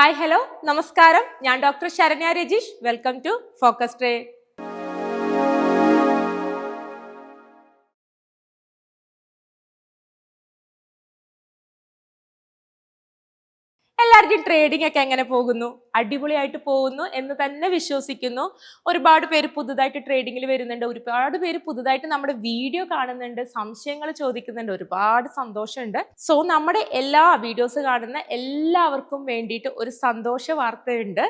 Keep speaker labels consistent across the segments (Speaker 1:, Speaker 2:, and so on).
Speaker 1: Hi hello നമസ്കാരം ഞാൻ doctor Saranya Rajeesh welcome to Focus Trade എല്ലാവരുടെയും ട്രേഡിംഗ് ഒക്കെ എങ്ങനെ പോകുന്നു? അടിപൊളിയായിട്ട് പോകുന്നു എന്ന് തന്നെ വിശ്വസിക്കുന്നു. ഒരുപാട് പേര് പുതുതായിട്ട് ട്രേഡിങ്ങിൽ വരുന്നുണ്ട്. ഒരുപാട് പേര് പുതുതായിട്ട് നമ്മുടെ വീഡിയോ കാണുന്നുണ്ട്. സംശയങ്ങൾ ചോദിക്കുന്നുണ്ട്. ഒരുപാട് സന്തോഷമുണ്ട്. സോ നമ്മുടെ എല്ലാ വീഡിയോസ് കാണുന്ന എല്ലാവർക്കും വേണ്ടിയിട്ട് ഒരു സന്തോഷ വാർത്തയുണ്ട്.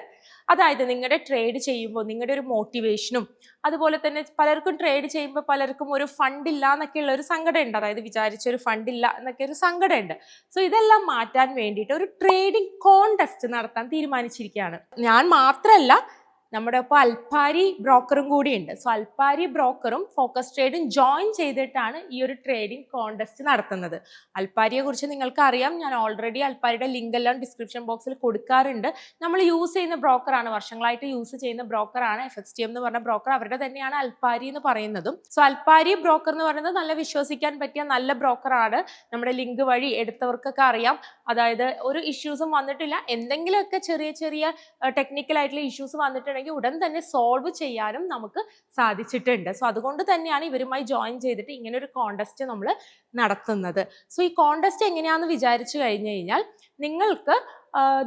Speaker 1: അതായത് നിങ്ങളുടെ ട്രേഡ് ചെയ്യുമ്പോൾ നിങ്ങളുടെ ഒരു മോട്ടിവേഷനും അതുപോലെ തന്നെ പലർക്കും ട്രേഡ് ചെയ്യുമ്പോൾ പലർക്കും ഒരു ഫണ്ട് ഇല്ല എന്നൊക്കെയുള്ള ഒരു സങ്കടം ഉണ്ട് അതായത് വിചാരിച്ച ഒരു ഫണ്ട് എന്നൊക്കെ ഒരു സങ്കടം ഉണ്ട് സോ ഇതെല്ലാം മാറ്റാൻ വേണ്ടിയിട്ട് ഒരു ട്രേഡിംഗ് കോൺടെസ്റ്റ് നടത്താൻ തീരുമാനിച്ചിരിക്കുകയാണ് ഞാൻ മാത്രമല്ല നമ്മുടെ ഒപ്പം അൽപ്പാരി ബ്രോക്കറും കൂടിയുണ്ട്. സോ അൽപ്പാരി ബ്രോക്കറും ഫോക്കസ് ട്രേഡും ജോയിൻ ചെയ്തിട്ടാണ് ഈ ഒരു ട്രേഡിംഗ് കോണ്ടസ്റ്റ് നടത്തുന്നത്. അൽപ്പാരിയെ കുറിച്ച് നിങ്ങൾക്ക് അറിയാം ഞാൻ ഓൾറെഡി അൽപ്പാരിയുടെ ലിങ്ക് എല്ലാം ഡിസ്ക്രിപ്ഷൻ ബോക്സിൽ കൊടുക്കാറുണ്ട്. നമ്മൾ യൂസ് ചെയ്യുന്ന ബ്രോക്കറാണ് വർഷങ്ങളായിട്ട് യൂസ് ചെയ്യുന്ന ബ്രോക്കറാണ് എഫ് എക്സ് ടി എം എന്ന് പറഞ്ഞ ബ്രോക്കർ അവരുടെ തന്നെയാണ് അൽപ്പാരി എന്ന് പറയുന്നതും. സോ അൽപ്പാരി ബ്രോക്കർ എന്ന് പറയുന്നത് നല്ല വിശ്വസിക്കാൻ പറ്റിയ നല്ല ബ്രോക്കറാണ് നമ്മുടെ ലിങ്ക് വഴി എടുത്തവർക്കൊക്കെ അറിയാം. അതായത് ഒരു ഇഷ്യൂസും വന്നിട്ടില്ല. എന്തെങ്കിലുമൊക്കെ ചെറിയ ചെറിയ ടെക്നിക്കൽ ആയിട്ടുള്ള ഇഷ്യൂസ് വന്നിട്ടുണ്ടെങ്കിൽ ഉടൻ തന്നെ സോൾവ് ചെയ്യാനും നമുക്ക് സാധിച്ചിട്ടുണ്ട്. സോ അതുകൊണ്ട് തന്നെയാണ് ഇവരുമായി ജോയിൻ ചെയ്തിട്ട് ഇങ്ങനെ ഒരു കോണ്ടസ്റ്റ് നമ്മൾ നടത്തുന്നത്. സോ ഈ കോണ്ടസ്റ്റ് എങ്ങനെയാണെന്ന് വിചാരിച്ചു കഴിഞ്ഞു കഴിഞ്ഞാൽ നിങ്ങൾക്ക്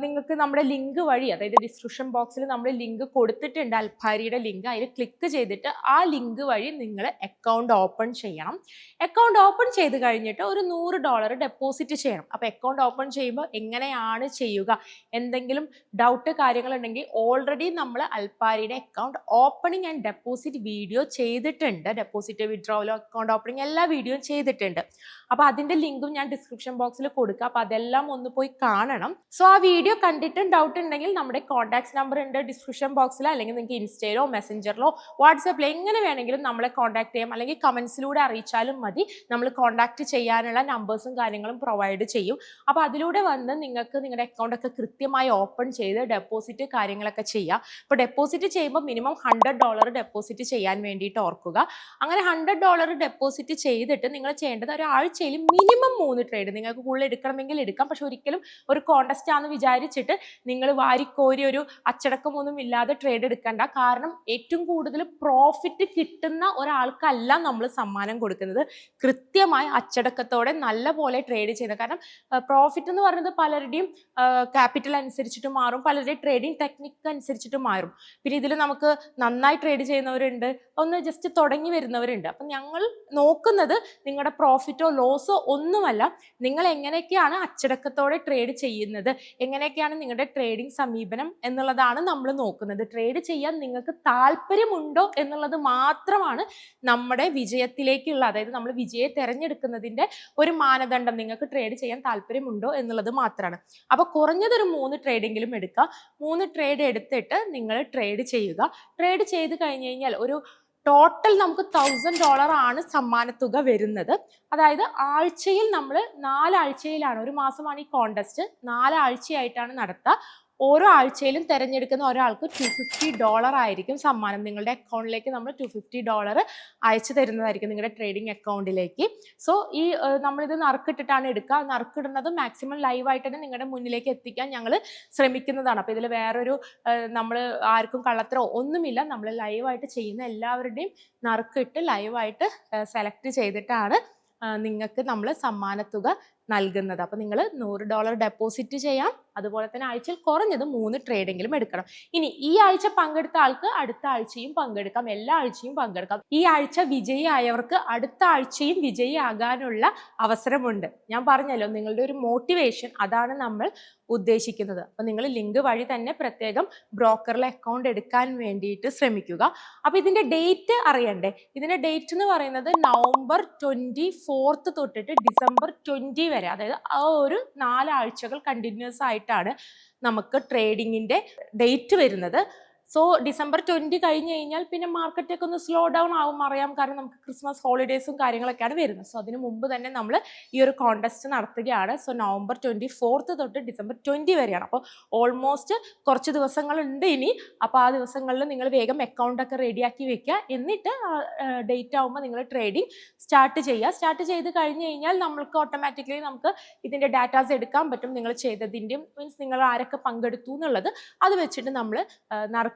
Speaker 1: നിങ്ങൾക്ക് നമ്മുടെ ലിങ്ക് വഴി അതായത് ഡിസ്ക്രിപ്ഷൻ ബോക്സിൽ നമ്മൾ ലിങ്ക് കൊടുത്തിട്ടുണ്ട് അൽഫാരിയുടെ ലിങ്ക് അതിൽ ക്ലിക്ക് ചെയ്തിട്ട് ആ ലിങ്ക് വഴി നിങ്ങൾ അക്കൗണ്ട് ഓപ്പൺ ചെയ്യണം. അക്കൗണ്ട് ഓപ്പൺ ചെയ്ത് കഴിഞ്ഞിട്ട് ഒരു നൂറ് ഡോളർ ഡെപ്പോസിറ്റ് ചെയ്യണം. അപ്പോൾ അക്കൗണ്ട് ഓപ്പൺ ചെയ്യുമ്പോൾ എങ്ങനെയാണ് ചെയ്യുക? എന്തെങ്കിലും ഡൗട്ട് കാര്യങ്ങളുണ്ടെങ്കിൽ ഓൾറെഡി നമ്മൾ അൽപ്പാരിയുടെ account opening and deposit video ചെയ്തിട്ടുണ്ട്. ഡെപ്പോസിറ്റ് വിഡ്രോവലോ അക്കൗണ്ട് ഓപ്പണിംഗ് എല്ലാ വീഡിയോയും ചെയ്തിട്ടുണ്ട്. അപ്പോൾ അതിന്റെ ലിങ്കും ഞാൻ ഡിസ്ക്രിപ്ഷൻ ബോക്സിൽ കൊടുക്കുക അപ്പോൾ അതെല്ലാം ഒന്ന് പോയി കാണണം. സോ ആ വീഡിയോ കണ്ടിട്ടും ഡൗട്ട് ഉണ്ടെങ്കിൽ നമ്മുടെ കോൺടാക്ട് നമ്പർ ഉണ്ട് ഡിസ്ക്രിപ്ഷൻ ബോക്സിൽ അല്ലെങ്കിൽ നിങ്ങൾക്ക് ഇൻസ്റ്റയിലോ മെസ്സഞ്ചറിലോ വാട്സപ്പിലോ എങ്ങനെ വേണമെങ്കിലും നമ്മളെ കോൺടാക്ട് ചെയ്യാം. അല്ലെങ്കിൽ കമൻസിലൂടെ അറിയിച്ചാലും മതി. നമ്മൾ കോൺടാക്ട് ചെയ്യാനുള്ള നമ്പേഴ്സും കാര്യങ്ങളും പ്രൊവൈഡ് ചെയ്യും. അപ്പോൾ അതിലൂടെ വന്ന് നിങ്ങൾക്ക് നിങ്ങളുടെ അക്കൗണ്ടൊക്കെ കൃത്യമായി ഓപ്പൺ ചെയ്ത് ഡെപ്പോസിറ്റ് കാര്യങ്ങളൊക്കെ ചെയ്യാം. അപ്പോൾ ഡെപ്പോസിറ്റ് ചെയ്യുമ്പോൾ മിനിമം ഹൺഡ്രഡ് ഡോളർ ഡെപ്പോസിറ്റ് ചെയ്യാൻ വേണ്ടിയിട്ട് ഓർക്കുക. അങ്ങനെ ഹൺഡ്രഡ് ഡോളർ ഡെപ്പോസിറ്റ് ചെയ്തിട്ട് നിങ്ങൾ ചെയ്യേണ്ടത് ഒരാഴ്ചയിൽ മിനിമം മൂന്ന് ട്രേഡ് നിങ്ങൾക്ക് കൂടുതൽ എടുക്കണമെങ്കിൽ എടുക്കാം. പക്ഷെ ഒരിക്കലും ഒരു കോണ്ടസ്റ്റ് ആണെന്ന് വിചാരിച്ചിട്ട് നിങ്ങൾ വാരിക്കോരി ഒരു അച്ചടക്കമൊന്നും ഇല്ലാതെ ട്രേഡ് എടുക്കണ്ട. കാരണം ഏറ്റവും കൂടുതൽ പ്രോഫിറ്റ് കിട്ടുന്ന ഒരാൾക്കല്ല നമ്മൾ സമ്മാനം കൊടുക്കുന്നത്. കൃത്യമായ അച്ചടക്കത്തോടെ നല്ല പോലെ ട്രേഡ് ചെയ്യുന്നത്. കാരണം പ്രോഫിറ്റ് എന്ന് പറയുന്നത് പലരുടെയും ക്യാപിറ്റൽ അനുസരിച്ചിട്ട് മാറും. പലരുടെയും ട്രേഡിംഗ് ടെക്നിക്ക് അനുസരിച്ചിട്ട് മാറും. പിന്നെ ഇതിൽ നമുക്ക് നന്നായി ട്രേഡ് ചെയ്യുന്നവരുണ്ട്. ഒന്ന് ജസ്റ്റ് തുടങ്ങി വരുന്നവരുണ്ട്. അപ്പം ഞങ്ങൾ നോക്കുന്നത് നിങ്ങളുടെ പ്രോഫിറ്റോ ലോസോ ഒന്നുമല്ല. നിങ്ങൾ എങ്ങനെയൊക്കെയാണ് അച്ചടക്കത്തോടെ ട്രേഡ് ചെയ്യുന്നത്? എങ്ങനെയൊക്കെയാണ് നിങ്ങളുടെ ട്രേഡിംഗ് സമീപനം എന്നുള്ളതാണ് നമ്മൾ നോക്കുന്നത്. ട്രേഡ് ചെയ്യാൻ നിങ്ങൾക്ക് താല്പര്യമുണ്ടോ എന്നുള്ളത് മാത്രമാണ് നമ്മുടെ വിജയത്തിലേക്കുള്ള അതായത് നമ്മൾ വിജയെ തിരഞ്ഞെടുക്കുന്നതിന്റെ ഒരു മാനദണ്ഡം നിങ്ങൾക്ക് ട്രേഡ് ചെയ്യാൻ താല്പര്യമുണ്ടോ എന്നുള്ളത് മാത്രമാണ്. അപ്പോൾ കുറഞ്ഞതൊരു മൂന്ന് ട്രേഡെങ്കിലും എടുക്കുക. മൂന്ന് ട്രേഡ് എടുത്തിട്ട് നിങ്ങൾ ട്രേഡ് ചെയ്യുക. ട്രേഡ് ചെയ്ത് കഴിഞ്ഞ് കഴിഞ്ഞാൽ ഒരു ടോട്ടൽ നമുക്ക് തൗസൻഡ് ഡോളർ ആണ് സമ്മാനത്തുക വരുന്നത്. അതായത് ആഴ്ചയിൽ നമ്മൾ നാലാഴ്ചയിലാണ് ഒരു മാസമാണ് ഈ കോണ്ടസ്റ്റ് നാലാഴ്ചയായിട്ടാണ് നടത്തുക ഓരോ ആഴ്ചയിലും തിരഞ്ഞെടുക്കുന്ന ഒരാൾക്ക് ടു ഫിഫ്റ്റി ഡോളർ ആയിരിക്കും സമ്മാനം. നിങ്ങളുടെ അക്കൗണ്ടിലേക്ക് നമ്മൾ ടു ഫിഫ്റ്റി ഡോളർ അയച്ചു തരുന്നതായിരിക്കും നിങ്ങളുടെ ട്രേഡിംഗ് അക്കൗണ്ടിലേക്ക് സോ ഈ നമ്മളിത് നറുക്കിട്ടിട്ടാണ് എടുക്കുക. നറുക്കിടുന്നത് മാക്സിമം ലൈവായിട്ട് തന്നെ നിങ്ങളുടെ മുന്നിലേക്ക് എത്തിക്കാൻ ഞങ്ങൾ ശ്രമിക്കുന്നതാണ്. അപ്പോൾ ഇതിൽ വേറൊരു നമ്മൾ ആർക്കും കള്ളത്തരോ ഒന്നുമില്ല. നമ്മൾ ലൈവായിട്ട് ചെയ്യുന്ന എല്ലാവരുടെയും നറുക്കിട്ട് ലൈവായിട്ട് സെലക്ട് ചെയ്തിട്ടാണ് നിങ്ങൾക്ക് നമ്മൾ സമ്മാനത്തുക നൽകുന്നത്. അപ്പോൾ നിങ്ങൾ നൂറ് ഡോളർ ഡെപ്പോസിറ്റ് ചെയ്യാം. അതുപോലെ തന്നെ ആഴ്ചയിൽ കുറഞ്ഞത് മൂന്ന് ട്രേഡെങ്കിലും എടുക്കണം. ഇനി ഈ ആഴ്ച പങ്കെടുത്ത ആൾക്ക് അടുത്ത ആഴ്ചയും പങ്കെടുക്കാം. എല്ലാ ആഴ്ചയും പങ്കെടുക്കാം. ഈ ആഴ്ച വിജയിയായവർക്ക് അടുത്ത ആഴ്ചയും വിജയിയാകാനുള്ള അവസരമുണ്ട്. ഞാൻ പറഞ്ഞല്ലോ നിങ്ങളുടെ ഒരു മോട്ടിവേഷൻ അതാണ് നമ്മൾ ഉദ്ദേശിക്കുന്നത്. അപ്പോൾ നിങ്ങൾ ലിങ്ക് വഴി തന്നെ പ്രത്യേകം ബ്രോക്കറിലെ അക്കൗണ്ട് എടുക്കാൻ വേണ്ടിയിട്ട് ശ്രമിക്കുക. അപ്പോൾ ഇതിന്റെ ഡേറ്റ് അറിയണ്ടേ? ഇതിന്റെ ഡേറ്റ് എന്ന് പറയുന്നത് നവംബർ ട്വന്റി ഫോർത്ത് തൊട്ടിട്ട് ഡിസംബർ ട്വന്റി വരെ. അതായത് ആ ഒരു നാലാഴ്ചകൾ കണ്ടിന്യൂസ് ആയിട്ടാണ് നമുക്ക് ട്രേഡിങ്ങിന്റെ ഡേറ്റ് വരുന്നത്. സോ ഡിസംബർ ട്വന്റി കഴിഞ്ഞ് കഴിഞ്ഞാൽ പിന്നെ മാർക്കറ്റൊക്കെ ഒന്ന് സ്ലോ ഡൗൺ ആവും അറിയാം. കാരണം നമുക്ക് ക്രിസ്മസ് ഹോളിഡേയ്സും കാര്യങ്ങളൊക്കെയാണ് വരുന്നത്. സോ അതിന് മുമ്പ് തന്നെ നമ്മൾ ഈ ഒരു കോൺടെസ്റ്റ് നടത്തുകയാണ്. സോ നവംബർ ട്വന്റി ഫോർത്ത് തൊട്ട് ഡിസംബർ ട്വന്റി വരെയാണ്. അപ്പോൾ ഓൾമോസ്റ്റ് കുറച്ച് ദിവസങ്ങളുണ്ട് ഇനി. അപ്പോൾ ആ ദിവസങ്ങളിൽ നിങ്ങൾ വേഗം അക്കൗണ്ടൊക്കെ റെഡിയാക്കി വെക്കുക. എന്നിട്ട് ഡേറ്റ് ആകുമ്പോൾ നിങ്ങൾ ട്രേഡിംഗ് സ്റ്റാർട്ട് ചെയ്യുക. സ്റ്റാർട്ട് ചെയ്ത് കഴിഞ്ഞ് കഴിഞ്ഞാൽ നമ്മൾക്ക് ഓട്ടോമാറ്റിക്കലി നമുക്ക് ഇതിന്റെ ഡാറ്റാസ് എടുക്കാൻ പറ്റും. നിങ്ങൾ ചെയ്തതിന്റെയും മീൻസ് നിങ്ങൾ ആരൊക്കെ പങ്കെടുത്തു എന്നുള്ളത്. അത് വെച്ചിട്ട് നമ്മൾ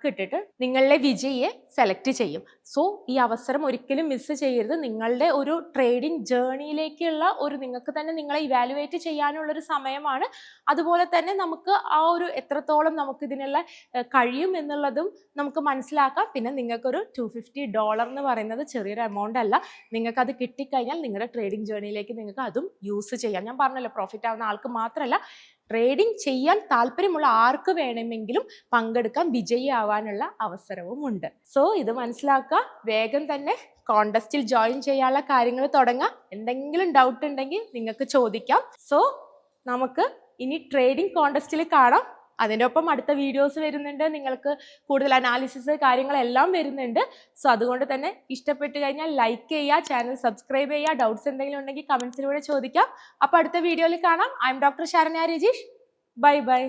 Speaker 1: നറുക്കിട്ടിട്ട് നിങ്ങളുടെ വിജയിയെ സെലക്ട് ചെയ്യും. സോ ഈ അവസരം ഒരിക്കലും മിസ് ചെയ്യരുത്. നിങ്ങളുടെ ഒരു ട്രേഡിംഗ് ജേണിയിലേക്കുള്ള ഒരു നിങ്ങൾക്ക് തന്നെ നിങ്ങളെ ഇവാലുവേറ്റ് ചെയ്യാനുള്ള ഒരു സമയമാണ്. അതുപോലെ തന്നെ നമുക്ക് ആ ഒരു എത്രത്തോളം നമുക്ക് ഇതിനുള്ള കഴിയും എന്നുള്ളതും നമുക്ക് മനസ്സിലാക്കാം. പിന്നെ നിങ്ങൾക്കൊരു ടു ഫിഫ്റ്റി ഡോളർ എന്ന് പറയുന്നത് ചെറിയൊരു എമൗണ്ട് അല്ല. നിങ്ങൾക്ക് അത് കിട്ടിക്കഴിഞ്ഞാൽ നിങ്ങളുടെ ട്രേഡിംഗ് ജേണിയിലേക്ക് നിങ്ങൾക്ക് അതും യൂസ് ചെയ്യാം. ഞാൻ പറഞ്ഞല്ലോ പ്രോഫിറ്റ് ആവുന്ന ആൾക്ക് മാത്രമല്ല ട്രേഡിംഗ് ചെയ്യാൻ താല്പര്യമുള്ള ആർക്ക് വേണമെങ്കിലും പങ്കെടുക്കാൻ വിജയിയാവാനുള്ള അവസരവും ഉണ്ട് സോ ഇത് മനസ്സിലാക്കുക. വേഗം തന്നെ കോണ്ടസ്റ്റിൽ ജോയിൻ ചെയ്യാനുള്ള കാര്യങ്ങൾ തുടങ്ങാം. എന്തെങ്കിലും ഡൗട്ട് ഉണ്ടെങ്കിൽ നിങ്ങൾക്ക് ചോദിക്കാം. സോ നമുക്ക് ഇനി ട്രേഡിംഗ് കോണ്ടസ്റ്റിൽ കാണാം. അതിന്റെ ഒപ്പം അടുത്ത വീഡിയോസ് വരുന്നുണ്ട്. നിങ്ങൾക്ക് കൂടുതൽ അനാലിസിസ് കാര്യങ്ങളെല്ലാം വരുന്നുണ്ട്. സോ അതുകൊണ്ട് തന്നെ ഇഷ്ടപ്പെട്ട് കഴിഞ്ഞാൽ ലൈക്ക് ചെയ്യുക ചാനൽ സബ്സ്ക്രൈബ് ചെയ്യുക. ഡൗട്ട്സ് എന്തെങ്കിലും ഉണ്ടെങ്കിൽ കമൻസിലൂടെ ചോദിക്കാം. അപ്പോൾ അടുത്ത വീഡിയോയിൽ കാണാം. I'm doctor Saranya Rajeesh bye bye